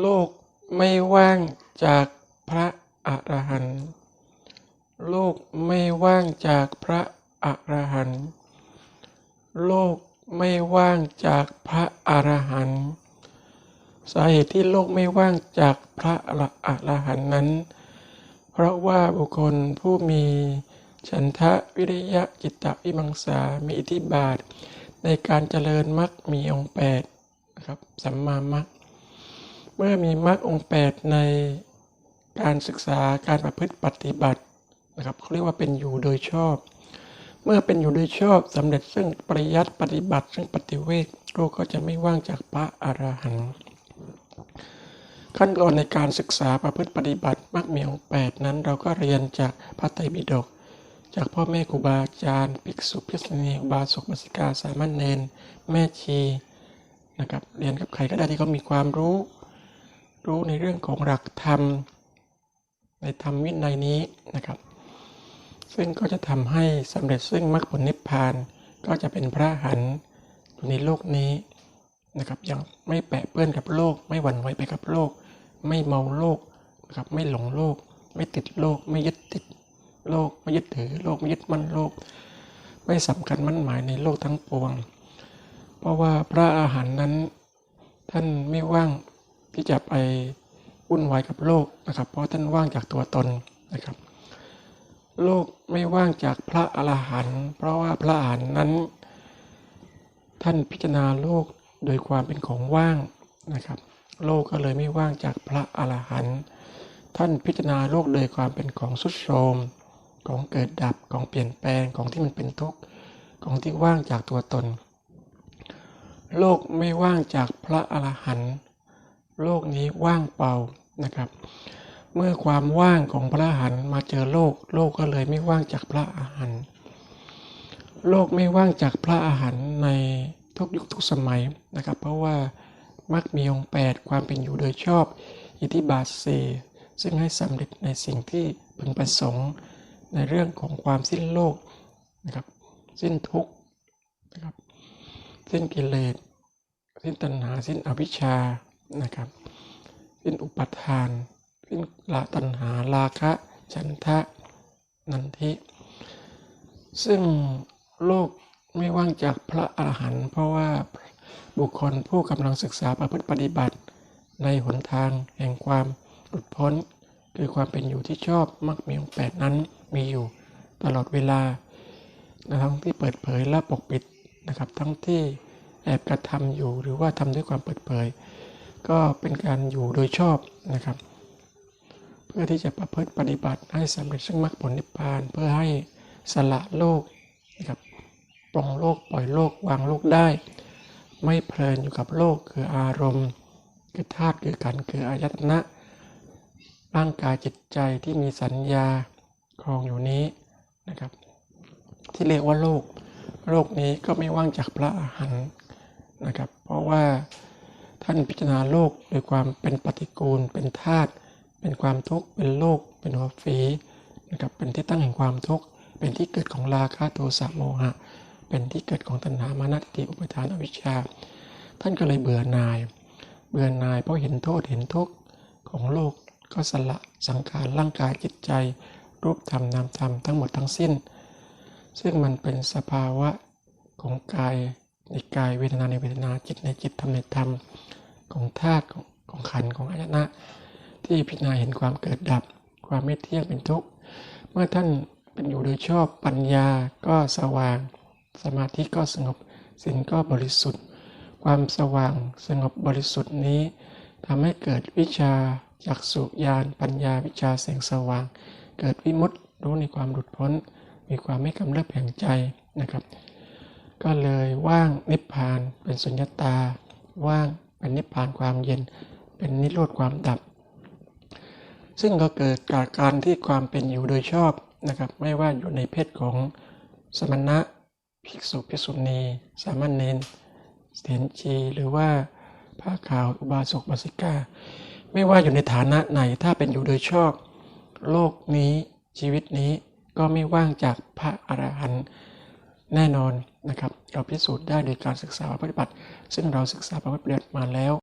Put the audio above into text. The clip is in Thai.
โลกไม่ว่างจากพระอรหันต์โลกไม่ว่างจากพระอรหันต์โลกไม่ว่างจากพระอรหันต์สาเหตุที่โลกไม่ว่างจากพระอรหันต์นั้น เพราะว่าบุคคลผู้มีฉันทะวิริยะจิตตวิมังสา มีอิทธิบาท ในการเจริญมรรคมีองค์แปดนะครับสัมมามรรค เมื่อมีมรรคองค์แปดในการศึกษาการประพฤติปฏิบัตินะครับเขาเรียกว่าเป็นอยู่โดยชอบ เมื่อเป็นอยู่โดยชอบสำเร็จซึ่งปริยัติปฏิบัติ ซึ่งปฏิเวทโลกก็จะไม่ว่างจากพระอรหันต์ขั้นตอนในการศึกษาประพฤติปฏิบัติมรรคมีองค์แปดนั้นเราก็เรียนจากพระไตรปิฎกจากพ่อแม่ครูบาอาจารย์ภิกษุภิกษุณีอุบาสกบัสิกาสามเณรแม่ชีนะครับเรียนกับใครก็ได้ที่เขามีความรู้ รู้ในเรื่องของหลักธรรม ในธรรมวินัยนี้นะครับ ซึ่งก็จะทำให้สำเร็จซึ่งมรรคผลนิพพานก็จะเป็นพระหันอยู่ในโลกนี้นะครับยังไม่แปะเปื้อนกับโลก ไม่หวั่นไหวไปกับโลก ไม่เมาโลกนะครับไม่หลงโลก ไม่ติดโลก ไม่ยึดติดโลก ไม่ยึดถือโลกไม่ยึดมั่นโลก ไม่สำคัญมั่นหมายในโลกทั้งปวง เพราะว่าพระอาหารนั้นท่านไม่ว่าง ที่จะไปวุ่นวายกับโลกนะครับ เพราะท่านว่างจากตัวตนนะครับ โลกไม่ว่างจากพระอรหันต์เพราะว่าพระอรหันต์นั้น ท่านพิจารณาโลกโดยความเป็นของว่างนะครับ โลกก็เลยไม่ว่างจากพระอรหันต์ท่านพิจารณาโลกโดยความเป็นของสุดโทรมของเกิดดับของเปลี่ยนแปลงของที่มันเป็นทุกข์ของที่ว่างจากตัวตน โลกไม่ว่างจากพระอรหันต์ โลกนี้ว่างเปล่านะครับ เมื่อความว่างของพระอรหันต์มาเจอโลก โลกก็เลยไม่ว่างจากพระอรหันต์โลกไม่ว่างจากพระอรหันต์ในทุกยุคทุกสมัยนะครับ เพราะว่ามักมีองค์แปดความเป็นอยู่โดยชอบ อิทธิบาทสีซึ่งให้สำเร็จในสิ่งที่พึงประสงค์ในเรื่องของความสิ้นโลกนะครับ สิ้นทุกข์นะครับ สิ้นกิเลส สิ้นตัณหา สิ้นอวิชชา นะครับสิ้นอุปทานสิ้นละตัณหาราคะฉันทะนันทิซึ่งโลกไม่ว่างจากพระอรหันต์เพราะว่าบุคคลผู้กำลังศึกษาประพฤติปฏิบัติ ในหนทางแห่งความหลุดพ้น คือความเป็นอยู่ที่ชอบมักมีองค์แปดนั้นมีอยู่ตลอดเวลาทั้งที่เปิดเผยและปกปิดนะครับ ทั้งที่แอบกระทำอยู่หรือว่าทำด้วยความเปิดเผย ก็เป็นการอยู่โดยชอบนะครับ เพื่อที่จะประพฤติปฏิบัติให้สำเร็จซึ่งมรรคผลนิพพาน เพื่อให้สละโลกนะครับปลงโลกปล่อยโลกวางโลกได้ ไม่เพลินอยู่กับโลกคืออารมณ์ คือธาตุคือขันคืออายตนะร่างกายจิตใจที่มีสัญญาครองอยู่นี้นะครับ ที่เรียกว่าโลก โลกนี้ก็ไม่ว่างจากพระอรหันต์นะครับ เพราะว่า ท่านพิจารณาโลกโดยความเป็นปฏิกูล เป็นธาตุเป็นความทุกข์เป็นโลก เป็นหัวฝีนะครับเป็นที่ตั้งแห่งความทุกข์เป็นที่เกิดของราคะโทสะโมหะ เป็นที่เกิดของตัณหามานะทิฏฐิอุปทานอวิชชา ท่านก็เลยเบื่อหน่าย เบื่อหน่ายเพราะเห็นโทษเห็นทุกข์ของโลกก็สละสังขารร่างกายจิตใจ รูปธรรมนามธรรมทั้งหมดทั้งสิ้น ซึ่งมันเป็นสภาวะของกาย ในกายเวทนาในเวทนาจิตในจิตธรรมในธรรมของธาตุของของขันธ์ของอายตนะ ที่พิจารณาเห็นความเกิดดับ ความไม่เที่ยงเป็นทุกข์เมื่อท่านเป็นอยู่โดยชอบปัญญาก็สว่าง สมาธิก็สงบสิ่งก็บริสุทธิ์ ความสว่างสงบบริสุทธิ์นี้ทำให้เกิดวิชาจักสุญาณปัญญาวิชาแสงสว่าง เกิดวิมุตติรู้ในความหลุดพ้น มีความไม่กำเริบแห่งใจนะครับ ก็เลยว่างนิพพานเป็นสุญญตา ว่างเป็นนิพพานความเย็น เป็นนิโรธความดับ ซึ่งก็เกิดจากการที่ความเป็นอยู่โดยชอบนะครับ ไม่ว่าอยู่ในเพศของสมณะภิกษุภิกษุณี สามเณรเถนชีหรือว่าผ้าขาวอุบาสกบาสิกา ไม่ว่าอยู่ในฐานะไหนถ้าเป็นอยู่โดยชอบ โลกนี้ชีวิตนี้ก็ไม่ว่างจากพระอรหันต์แน่นอน นะครับ เราพิสูจน์ได้โดยการศึกษาปฏิบัติ ซึ่งเราศึกษาปฏิบัติมาแล้ว